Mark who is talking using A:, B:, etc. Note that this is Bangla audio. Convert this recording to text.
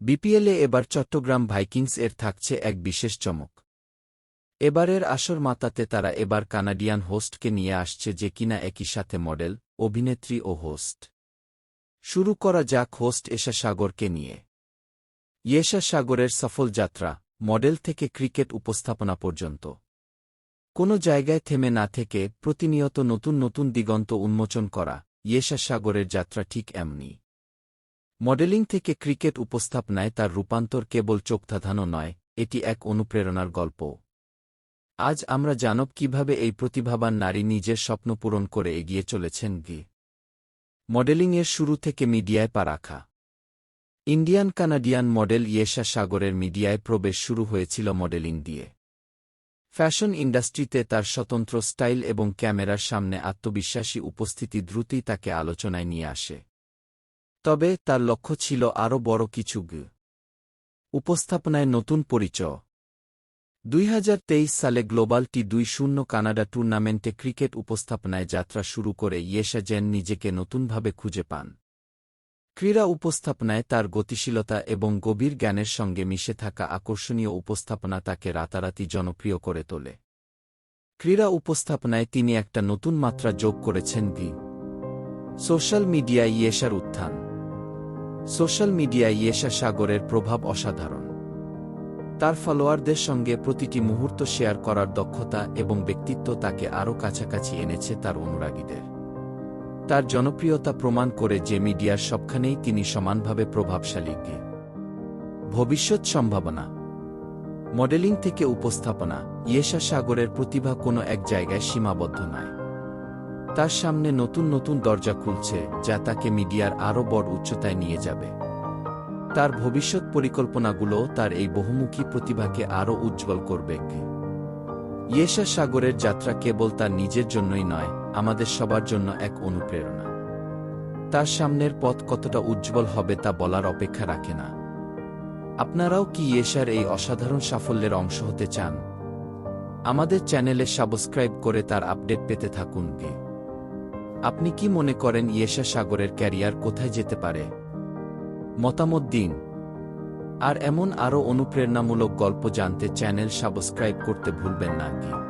A: বিপিএলে এবার চট্টগ্রাম ভাইকিংস এর থাকছে এক বিশেষ চমক। এবারের আসর মাতাতে তারা এবার কানাডিয়ান হোস্টকে নিয়ে আসছে যে কিনা একই সাথে মডেল, অভিনেত্রী ও হোস্ট। শুরু করা যাক হোস্ট এশা সাগরকে নিয়ে। ইয়েশা সাগরের সফল যাত্রা, মডেল থেকে ক্রিকেট উপস্থাপনা পর্যন্ত। কোনো জায়গায় থেমে না থেকে প্রতিনিয়ত নতুন নতুন দিগন্ত উন্মোচন করা ইয়েশা সাগরের যাত্রা ঠিক এমনি। মডেলিং থেকে ক্রিকেট উপস্থাপনায় তার রূপান্তর কেবল চোখধাঁধানো নয়, এটি এক অনুপ্রেরণার গল্প। আজ আমরা জানব কীভাবে এই প্রতিভাবান নারী নিজের স্বপ্ন পূরণ করে এগিয়ে চলেছেন গি। মডেলিংয়ের শুরু থেকে মিডিয়ায় পা রাখা। ইন্ডিয়ান কানাডিয়ান মডেল ইয়েশা সাগরের মিডিয়ায় প্রবেশ শুরু হয়েছিল মডেলিং দিয়ে। ফ্যাশন ইন্ডাস্ট্রিতে তার স্বতন্ত্র স্টাইল এবং ক্যামেরার সামনে আত্মবিশ্বাসী উপস্থিতি দ্রুতই তাকে আলোচনায় নিয়ে আসে। তবে তার লক্ষ্য ছিল আরও বড় কিছু উপস্থাপনায় নতুন পরিচয়। দুই হাজার তেইশ সালে গ্লোবাল টি দুই শূন্য কানাডা টুর্নামেন্টে ক্রিকেট উপস্থাপনায় যাত্রা শুরু করে ইয়েশা জেন নিজেকে নতুনভাবে খুঁজে পান। ক্রীড়া উপস্থাপনায় তার গতিশীলতা এবং গভীর জ্ঞানের সঙ্গে মিশে থাকা আকর্ষণীয় উপস্থাপনা তাকে রাতারাতি জনপ্রিয় করে তোলে। ক্রীড়া উপস্থাপনায় তিনি একটা নতুন মাত্রা যোগ করেছেন গি। সোশ্যাল মিডিয়ায় ইয়েশার উত্থান। সোশ্যাল মিডিয়ায় ইয়েশা সাগরের প্রভাব অসাধারণ। তার ফলোয়ারদের সঙ্গে প্রতিটি মুহূর্ত শেয়ার করার দক্ষতা এবং ব্যক্তিত্ব তাকে আরও কাছাকাছি এনেছে তার অনুরাগীদের। তার জনপ্রিয়তা প্রমাণ করে যে মিডিয়ার সবখানেই তিনি সমানভাবে প্রভাবশালী ভবিষ্যৎ সম্ভাবনা। মডেলিং থেকে উপস্থাপনা। ইয়েশা সাগরের প্রতিভা কোনো এক জায়গায় সীমাবদ্ধ নয়। তার সামনে নতুন নতুন দরজা খুলছে, যা তাকে মিডিয়ার আরও বড় উচ্চতায় নিয়ে যাবে। তার ভবিষ্যৎ পরিকল্পনাগুলো তার এই বহুমুখী প্রতিভাকে আরও উজ্জ্বল করবে। ইয়েশা সাগরের যাত্রা কেবল তার নিজের জন্যই নয়, আমাদের সবার জন্য এক অনুপ্রেরণা। তার সামনের পথ কতটা উজ্জ্বল হবে তা বলার অপেক্ষা রাখে না। আপনারাও কি ইয়েশার এই অসাধারণ সাফল্যের অংশ হতে চান? আমাদের চ্যানেলে সাবস্ক্রাইব করে তার আপডেট পেতে থাকুন। গে আপনি কি মনে করেন ইয়েশা সাগরের ক্যারিয়ার কোথায় যেতে পারে? মতামত দিন। আর এমন আরও অনুপ্রেরণামূলক গল্প জানতে চ্যানেল সাবস্ক্রাইব করতে ভুলবেন না কি